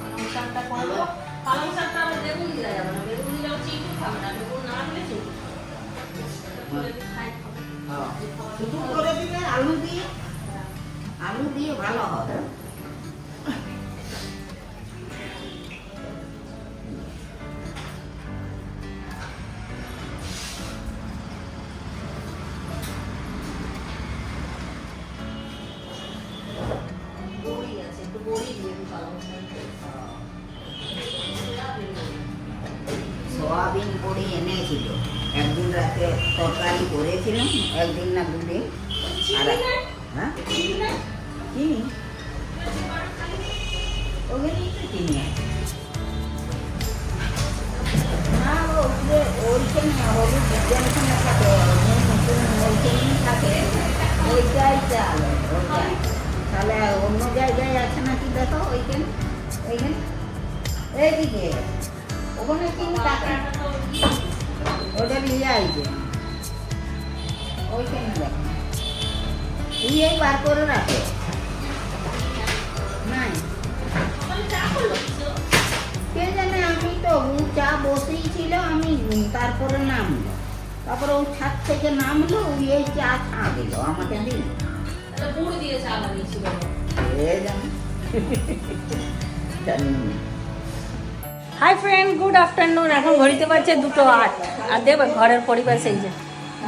পালং শাকটা করব পালং শাকটা আবার বেগুন দিলে যাবে না বেগুন দিলে হচ্ছে একটু খাবে না বেগুন না দিলে চিন্টু খাবে না। করে খাই খাবে। হ্যাঁ। শুধু করে দিলে আলু দিয়ে আলু দিয়ে ভালো হবে সোয়াবিন বড়ি এনেছিল। একদিন রাতে তরকারি করেছিলাম একদিন না দুদিন। আর হ্যাঁ? চিনি? তো চিনি? ওইখানে হলুদ বিজ্ঞানখানে থাকে নুন নতুন ওইখানেই থাকে ওইটাই চাল ওইটাই। তাহলে অন্য জায়গায় আছে নাকি দেখো ওইখানে ওইখানে। এইদিকে। ওখানে চিনি থাকে পাতাটা তো দিয়ে ওটা নিয়ে আইছে। ওইখানে দেখো দিয়েই বার করে রাখে। নাই? কে জানে আমি তো ও চা বসেই ছিল আমি তারপরে নামলো। তারপরে ও ছাদ থেকে নামলো ও এই চা ছা দিল আমাকে দিল। গুড় দিয়ে চা বানিয়েছিল জানি না। হাই ফ্রেন্ড গুড আফটারনুন এখন ঘড়িতে পারছে দুটো আট। আর দেবে ঘরের পরিবেশ এই যে।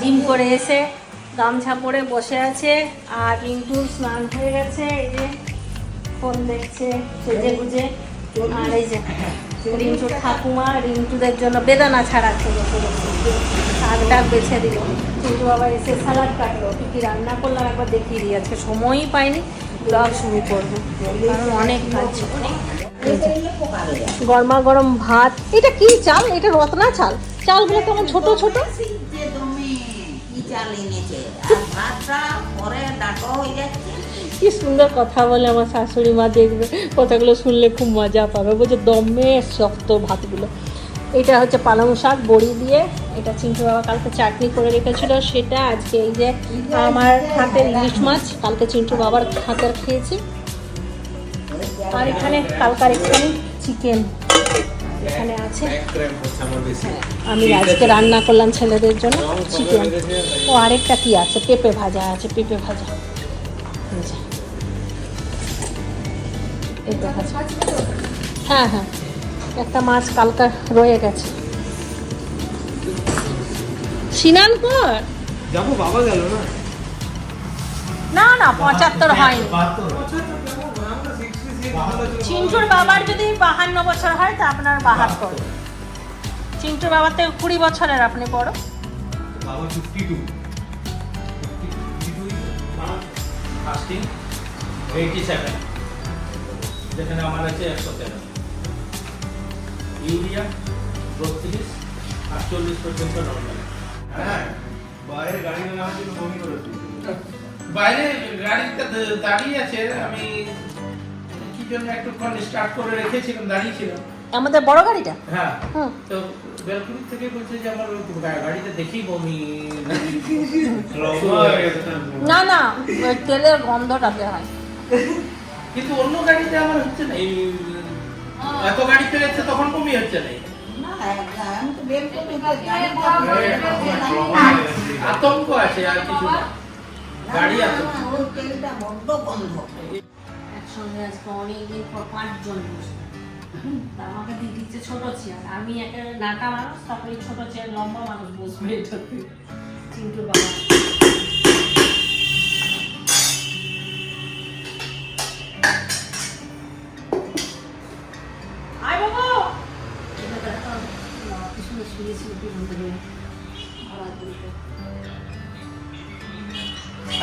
জিম করে এসে, গামছা পরে বসে আছে, আর রিন্টু স্নান হয়ে গেছে, এই যে। ফোন দেখছে, সেজে গুজে। আর এই যে রিন্টুর ঠাকুমা রিন্টুদের জন্য বেদানা ছাড়াচ্ছে বসে শাকটা বেছে দিল। কিন্তু আবার এসে সালাড কাটলো। কি কি রান্না করলাম একবার দেখিয়ে দিই। আজকে সময়ই পাইনি ব্লগ শুরু করব। কারণ অনেক কাজ। অনেক গরমা গরম ভাত। এটা কি চাল? এটা রত্না চাল। চালগুলো কেমন ছোট ছোট। কি সুন্দর কথা বলে আমার শাশুড়ি মা দেখবে। কথাগুলো শুনলে খুব মজা পাবে। বলছে দমে শক্ত ভাতগুলো। এটা হচ্ছে পালং শাক, বড়ি দিয়ে। এটা চিন্টু বাবা কালকে চাটনি করে রেখেছিল। সেটা আজকে এই যে আমার হাতের ইলিশ মাছ, কালকে চিন্টু বাবার হাতের খেয়েছি। আর এখানে কালকার এখানে চিকেন এখানে আছে। আমি আজকে রান্না করলাম ছেলেদের জন্য চিকেন। ও আরেকটা কি আছে? পেঁপে ভাজা আছে পেঁপে ভাজা। পেঁপে ভাজা। হ্যাঁ হ্যাঁ। একটা মাছ কালকা রয়ে গেছে। সিনান কর। যাব বাবা গেল না? না না পঁচাত্তর হয়নি। চিন্টুর বাবার যদি বাহান্ন বছর হয় তা আপনার বাহাত্তর। চিন্টুর বাবার থেকে কুড়ি বছরের আপনি বড় বাবা fifty two fasting eighty seven যেখানে আমার আছে একশো তেরো। ইউরিয়া বত্রিশ আটচল্লিশ পর্যন্ত নর্মাল হ্যাঁ বাইরে গাড়ি নেওয়ার জন্য বমি করেছি বাইরে গাড়িটা দাঁড়িয়ে আছে আমি জন্য একটুক্ষণ স্টার্ট করে রেখেছিলাম দাঁড়িয়েছিলাম। আমাদের বড় গাড়িটা? হ্যাঁ তো থেকে বলছে যে আমার ওই গা- গাড়িতে দেখেই বমি না না তেলের গন্ধটাতে হয়। কিন্তু অন্য গাড়িতে আমার হচ্ছে না এই এত গাড়ি পেয়েছে তখন বমি হচ্ছে না। আতঙ্ক আছে আর কিছু না। গাড়ি আছে গন্ধ আজকে অনেকদিন পর পাঁচজন বসে। তা আমাকে দিয়ে দিচ্ছে ছোট চেয়ার আমি একটা নাটা মানুষ, তারপরে ছোট চেয়ার লম্বা মানুষ বসবে এটাতে। চিন্টু বাবা।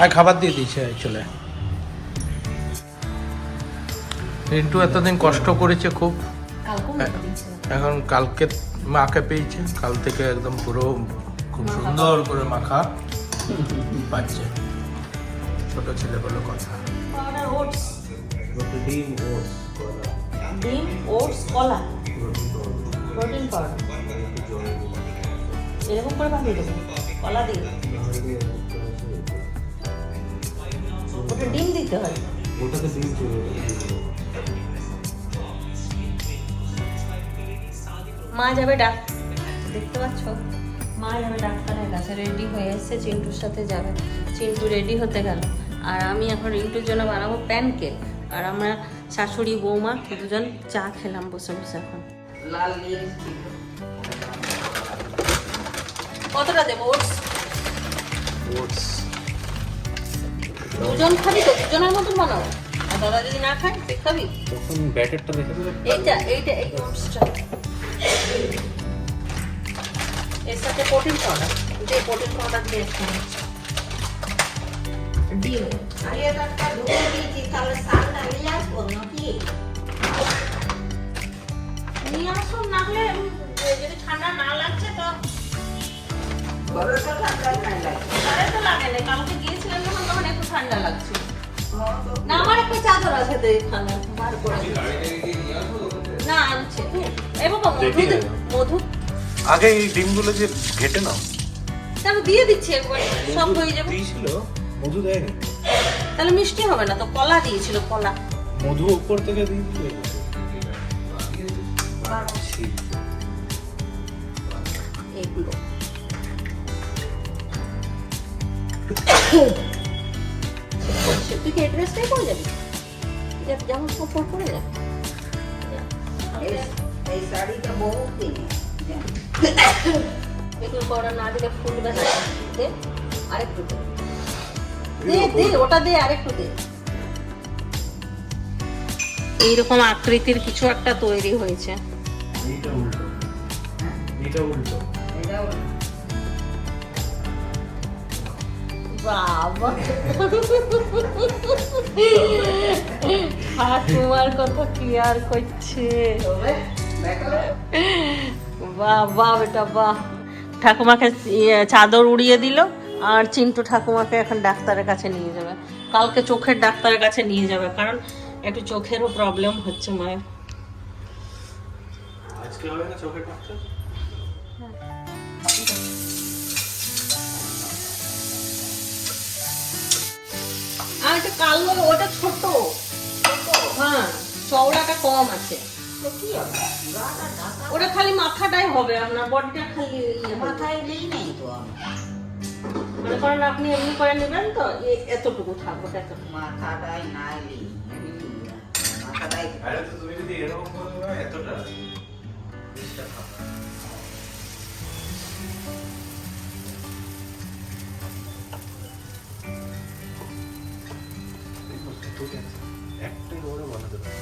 আর খাবার দিয়ে দিয়েছে চলে। রিন্টু এতদিন কষ্ট করেছে খুব। এখন কালকে মাকে পেয়েছে। কাল থেকে একদম পুরো খুব সুন্দর করে মাখা পাচ্ছে। ছোট ছেলে বলে কথা। ডিম ওটস ডিম ওটস কলা। Protein powder. এরকম করে বানিয়ে দেবো। কলা দিয়ে। ওটা ডিম দিতে হয়। ওটাতে ডিম মা যাবে ডাক দেখতে পাচ্ছ? মা যাবে ডাক্তারের কাছে রেডি হয়ে এসছে চিন্টুর সাথে যাবে। চিন্টু রেডি হতে গেল। আর আমি এখন রিন্টুর জন্য বানাবো প্যানকেক আর আমরা শাশুড়ি বৌমা দুজন চা খেলাম বসে বসে এখন। লাল কতটা দেবো ওটস? ওটস। দুজন খাবি তো দুজনের মতন বানাবো। দাদা যদি না খায় তুই খাবি? তখন ব্যাটারটা দেখে দিলে এইটা এইটা এই এর সাথে প্রোটিন পাউডার যে প্রোটিন পাউডার দিয়ে ডিম আগে একটা ঢুকে দিয়েছি তাহলে নিয়ে আসব নাকি? নিয়ে আসুন না হলে যদি ঠান্ডা না লাগছে তো ঘরে তো ঠান্ডা নাই লাগে ঘরে তো লাগে না কালকে গিয়েছিলাম যখন তখন একটু ঠান্ডা লাগছে না আমার একটা চাদর আছে তো এখানে বার করে না আনছে। এ বাবা মধু। মধু। আগে এই ডিমগুলো যে ঘেটে নাও। তাহলে দিয়ে দিচ্ছি একবার সব হয়ে যাবে। দিয়েছিল মধু দেয়নি। তাহলে মিষ্টি হবে না তো কলা দিয়েছিল কলা। মধু উপর থেকে দিয়ে দিলে এগুলো। তুই কি অ্যাড্রেসটাই করে যাবি? যা- যেমন কাপড় পরে যা এই- এই শাড়িটা বহুত দিনে। বেকিং পাউডার না দিলে ফুলবে না দে আরেকটু দে। দে দে ওটা দে আরেকটু দে। এইরকম আকৃতির কিছু একটা তৈরি হয়েছে। এইটা উল্টো। এইটা উল্টো। এটাও বাবা ঠাকুমার কথা কি আর করছে বাহ বাহ বেটা বাহ। ঠাকুমাকে ইয়ে, চাদর উড়িয়ে দিল আর চিন্টু ঠাকুমাকে এখন ডাক্তারের কাছে নিয়ে যাবে। কালকে চোখের ডাক্তারের কাছে নিয়ে যাবে কারণ একটু চোখেরও প্রবলেম হচ্ছে মায়ের। আজকে হবে না চোখের ডাক্তার? আর এটা কালো ওটা ছোট। হ্যাঁ চওড়াটা কম আছে। কি হবে ওটা খালি মাথাটাই হবে আপনার বডিটা খালি ইয়ে মাথায় নেই নেই তো মনে করেন আপনি এমনি করে নেবেন তো এ- এতটুকু থাকবে মাথাটাই নাই মাথাটাই এতটা একটাই বড় বানাতে পারো।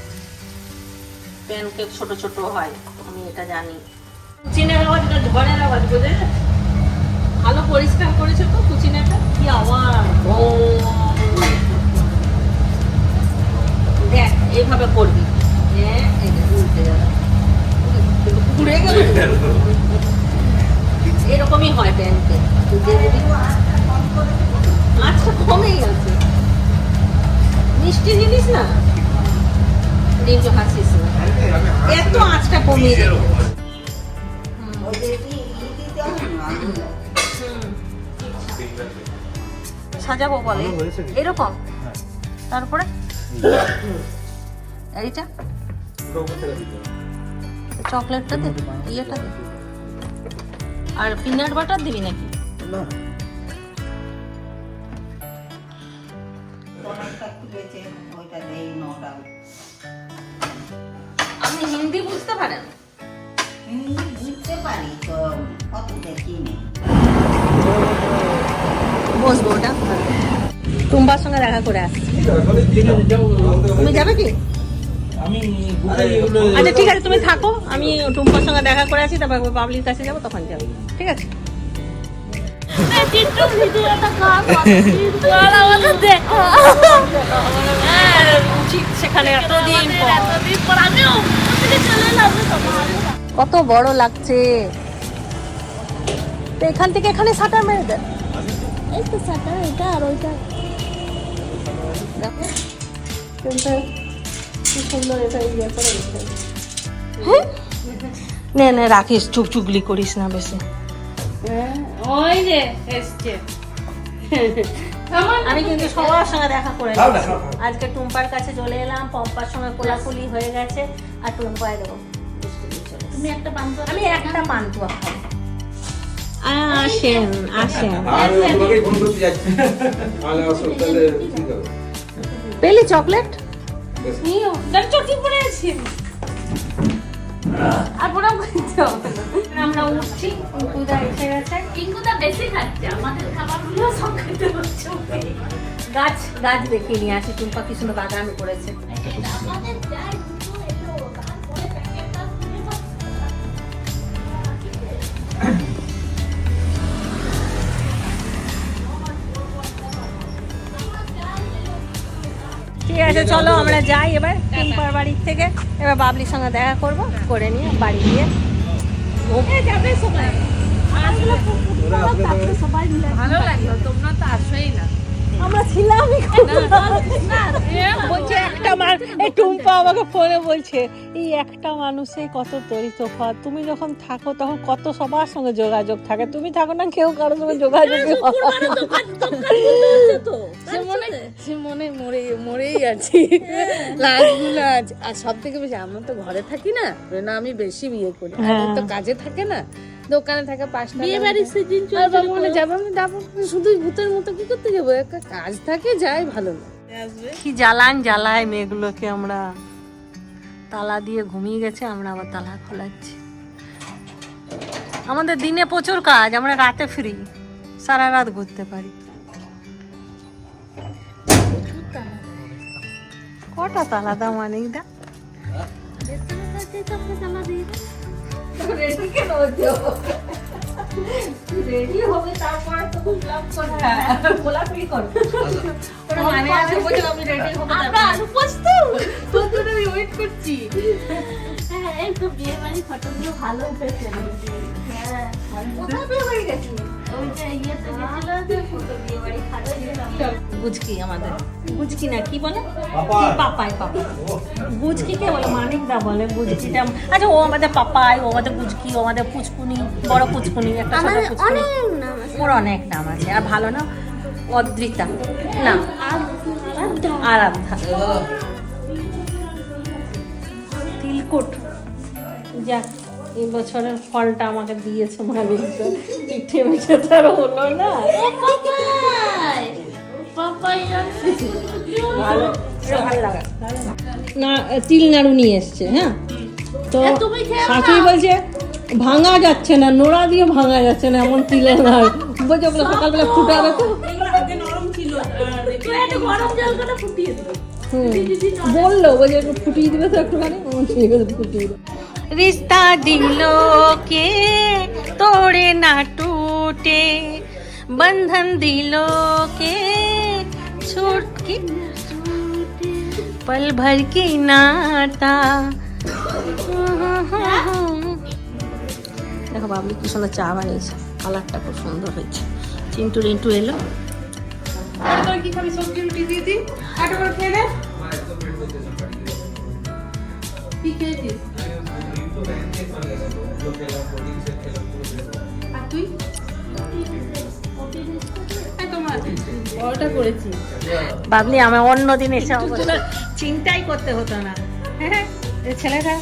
প্যানকেক ছোট ছোট হয় আমি এটা জানি। কুচিনের আওয়াজটা ঝড়ের আওয়াজ বোঝা ভালো পরিষ্কার করেছ তো কুচিনাটা? কি আওয়াজ। দেখ এইভাবে করবি। হ্যাঁ এই উল্টে যাবে ঘুরে গেল। এরকমই হয় তুই দিয়ে আচ্ছা কমেই আছে মিষ্টি জিনিস না? রিঙ্কু হাসিস না এত আঁচটা কমিয়ে দেবে। সাজাবো বলে? এরকম? হ্যাঁ। তারপরে? এইটা। চকলেটটা দে। ইয়েটা দে। আর পিনাট বাটার দিবি নাকি? না। পারেন? হিন্দি বুঝতে পারি তো অত দেখি বসবো ওটা। টুম্বার সঙ্গে দেখা করে আসছি। তুমি যাবে কি? আচ্ছা ঠিক আছে তুমি থাকো। আমি টুম্পার সঙ্গে দেখা করে আসি তারপর পাবলির কাছে যাব তখন যাব। ঠিক আছে? সেখানে এতদিন কত বড় লাগছে। তো এখান থেকে এখানে সাঁটার মেরে দেন। এই তো সাঁটার এটা আর ওইটা। দেখো। কিন্তু কি সুন্দর এটা ইয়ে করে হ্যাঁ নে নে রাখিস চুক চুগলি করিস না বেশি। ওই যে এসছে। আমি কিন্তু সবার সঙ্গে দেখা করে। আজকে টুম্পার কাছে চলে এলাম পম্পার সঙ্গে কোলাকুলি হয়ে গেছে আর টুম্পায় দেবো তুমি একটা পান্তুয়া আমি একটা পান্তুয়া খাব। আসেন আসেন। পেলি চকলেট? চটি পড়ে আছে আর বড় করতে হবে আমরা উঠছি টুকুদা এসে গেছে। টিঙ্কুদা বেশি খাচ্ছে আমাদের খাবারগুলো সব খেতে হচ্ছে। গাছ গাছ দেখে নিয়ে আসি টুম্পা কি সুন্দর বাগান করেছে আমাদের ঠিক আছে চলো আমরা যাই এবার টুম্পার বাড়ির থেকে এবার বাবলির সঙ্গে দেখা করব করে নিয়ে বাড়ি গিয়ে আমরা ছিলাম একটা এই টুম্পা আমাকে ফোনে বলছে এই একটা মানুষে কত তরি তফাৎ। তুমি যখন থাকো তখন কত সবার সঙ্গে যোগাযোগ থাকে। তুমি থাকো না কেউ কারোর সঙ্গে যোগাযোগ সে মনে সে মনে মরে মরেই আছি। লাস্টগুলো আজ আর সব থেকে বেশি আমরা তো ঘরে থাকি না না আমি বেশি বিয়ে করি। তো কাজে থাকে না দোকানে থাকে পাঁচটা বিয়ে বাড়ির সিজন বলে আমি যাব শুধু ভূতের মতো কি করতে যাব? একটা কাজ থাকে যাই ভালো না কি জ্বালান জ্বালায় মেয়েগুলোকে আমরা। তালা দিয়ে ঘুমিয়ে গেছে আমরা আবার তালা খোলাচ্ছি। আমাদের দিনে প্রচুর কাজ আমরা রাতে ফ্রি সারা রাত ঘুরতে পারি। কটা তালা দাম অনেক দা? রেডি হবে তারপর তো করবে খোলাখুলি করছি। হ্যাঁ হ্যাঁ আমাদের। গুজকি না কি বলে? পাপাই। পাপাই পাপাই। কে বলে মানিক দা বলে গুজকিটা। আচ্ছা ও আমাদের পাপাই ও আমাদের গুজকি ও আমাদের পুচকুনি বড় পুচকুনি একটা ছোট পুচকুনি। ওর অনেক নাম আছে। আর ভালো না? অদ্রিতা। না আরাধ্যা। তিলকুট। যাক এই বছরের ফলটা আমাকে দিয়েছে মালিকটা পিঠে মিঠে তার হলো না। না তিল নাড়ু নিয়ে এসছে হ্যাঁ? তো শাশুড়ি বলছে ভাঙা যাচ্ছে না নোড়া দিয়ে ভাঙা যাচ্ছে না এমন তিলের নাড়ু বলছে ওগুলো সকালবেলা ফুটাবে তো তুই একটু গরম জল করে ফুটিয়ে দিবি হুম। বললো বলছে একটু ফুটিয়ে দিবে তো একটুখানি আমার ঠিক আছে ফুটিয়ে দেবে रिश्ता दिलों के तोड़े ना टूटे बंधन दिलों के छूट की पल भर की नाता দেখো বাবলি কি সুন্দর চা বানিয়েছে কালারটা খুব সুন্দর হয়েছে। চিন্টু রিন্টু এলো। তোর কি খাবি? সবজি রুটি দিয়ে দিই। আটা করে খেয়ে নে। কি খেয়েছিস? আর তুই? এই করেছি। বাবলি আমার অন্য দিন এসে চিন্তাই করতে হতো না। হ্যাঁ এই ছেলেটা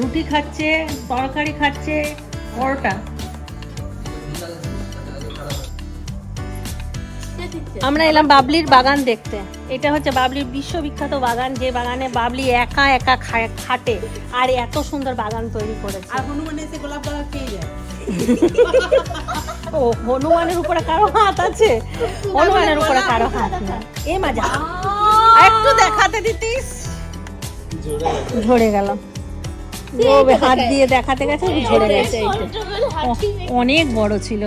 রুটি খাচ্ছে তরকারি খাচ্ছে পরোটা। আমরা এলাম বাবলির বাগান দেখতে। এটা হচ্ছে বাবলির বিশ্ববিখ্যাত বাগান যে বাগানে বাবলি একা একা খাটে আর এত সুন্দর বাগান তৈরি করেছে। আর হনুমান এসে গোলাপ গাছ খেয়ে যায়। ও হনুমানের উপরে কারও হাত আছে? হনুমানের উপরে কারও হাত না এ মাজা একটু দেখাতে দিতিস? ঝরে গেল। ও হাত দিয়ে দেখাতে গেছে ঝরে গেছে। অনেক বড় ছিল।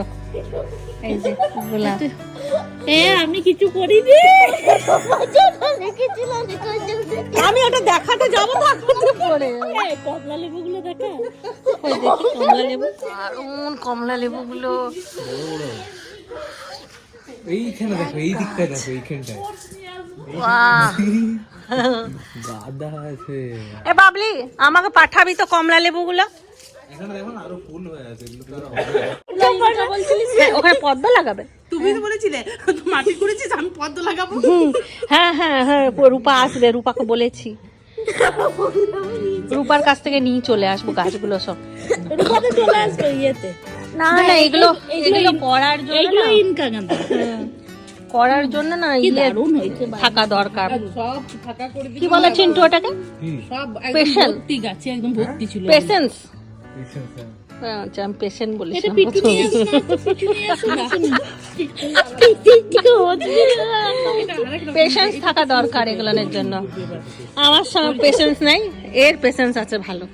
এই যে গোলাপ। আমি কিছু করিনি। আমি ওটা দেখাতে যাব কমলা লেবুগুলো দেখা। কমলা লেবু। কমলা লেবুগুলো। এইখানে দেখো এই দিকটায় দেখো গাদা আছে। এ বাবলি আমাকে পাঠাবি তো কমলা লেবুগুলো? এখানে দেখো না আরও ফুল হয়ে আছে এগুলো তো আরও হবে। হ্যাঁ, ওখানে পদ্ম লাগাবে। তুমি তো বলেছিলে মাটি করেছিস আমি পদ্ম লাগাবো। হ্যাঁ হ্যাঁ হ্যাঁ রূপা আসবে রূপাকে বলেছি। রূপার কাছ থেকে নিয়ে চলে আসব গাছগুলো সব। রূপাতে চলে আসবে ইয়েতে। না না এগুলো এগুলো করার জন্য এগুলো করার জন্য না ইয়ে। থাকা দরকার। সব ফাঁকা করে কি বলে চিন্টু ওটাকে? সব Patient. ভর্তি গাছে একদম ভর্তি ছিল। পেশেন্স আচ্ছা আমি পেশেন্ট না। পেশেন্স থাকা দরকার এগুলোর জন্য। আমার সঙ্গে পেশেন্স নাই এর পেশেন্স আছে ভালো।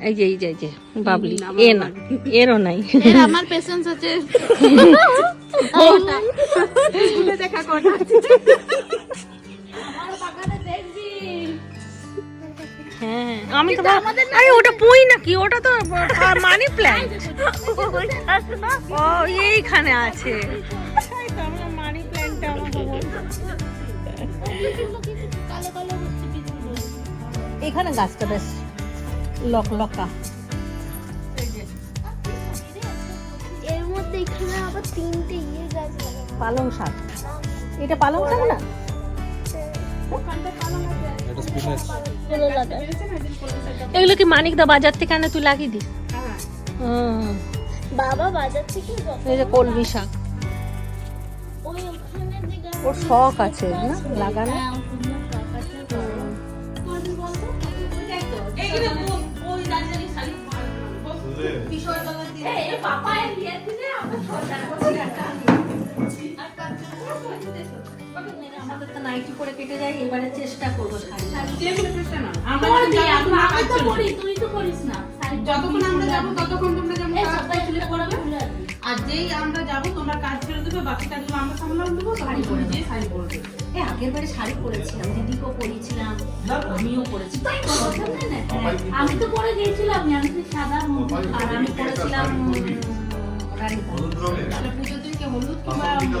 এই যে এই যে এই যে বাবলি এ না এরও নাই। আমার পেশেন্স আছে। দেখা হ্যাঁ আমি তো আরে ওটা পুঁই নাকি? ওটা তো মানি প্ল্যান্ট ও এইখানে আছে। মানি প্ল্যান্টটা এখানে গাছটা বেশ লক লকা। এর মধ্যে এখানে আবার তিনটে ইয়ে গাছ পালং শাক। এটা পালং শাক না? এগুলো কি মানিকদা বাজার থেকে আনে তুই লাগিয়ে দিস? হুম, বাবা বাজার থেকে এই যে কলমি শাক। ওই ওখানে যে গাছ ওর শখ আছে না? লাগানো হ্যাঁ, করে। আমাদের তো নাইটি করে কেটে যায় এবারে চেষ্টা করব শাড়ি আমরা আমি তো করি তুই তো করিস না যতক্ষণ আমরা যাব ততক্ষণ তোমরা যেমন এই কাজ পড়াবে? আর যেই আমরা যাব তোমরা কাজ ছেড়ে দেবে বাকি কাজগুলো আমরা সামলাম দেবো শাড়ি পরে দিয়ে শাড়ি পরে। দেবে এ আগের বারে শাড়ি পরেছিলাম দিদিকেও আমিও পরেছি। তাই হ্যাঁ, আমি তো পরে গিয়েছিলাম আমি তো সাদা আর আমি পরেছিলাম পুজোর দিনকে হলুদ কিংবা কিংবা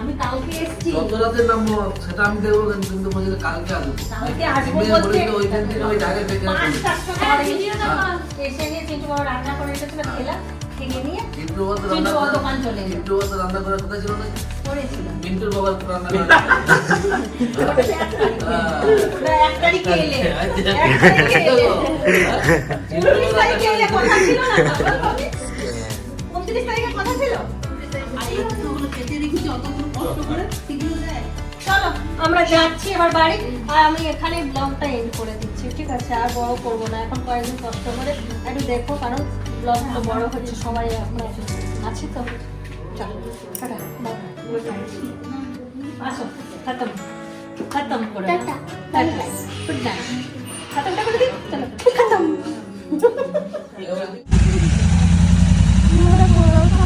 আমি কালকে এসেছি। যত রাতে নামবো সেটা আমি দেখব কিন্তু বলছিল কালকে আসব। কালকে আসব বলতে। বলেছিল ওইখান থেকে ওই জায়গায় থেকে পাঁচটার সময় এসে নিয়ে চিন্টু বাবা রান্না করে রেখেছিল খেলাম খেয়ে নিয়ে চিন্টু বাবা রান্না করে দোকান চলে গেল চিন্টু বাবা রান্না করার কথা ছিল না করেছিলাম। মিন্টুর বাবার রান্না করা। এক তারিখে এলে। এক তারিখে এলে। উনত্রিশ তারিখে এলে কথা ছিল না? উনত্রিশ তারিখে কথা ছিল? চলো আমরা যাচ্ছি এবার বাড়ি। আর আমি এখানে ব্লগটা এন্ড করে দিচ্ছি ঠিক আছে? আর বড় করব না। এখন কয়েকদিন কষ্ট করে একটু দেখো কারণ ব্লগ তো বড় হচ্ছে সবাই এখন আছে তো। চলো আসো খতম খতম করে। গুড নাইট খতমটা করে দিই? চলো খতম।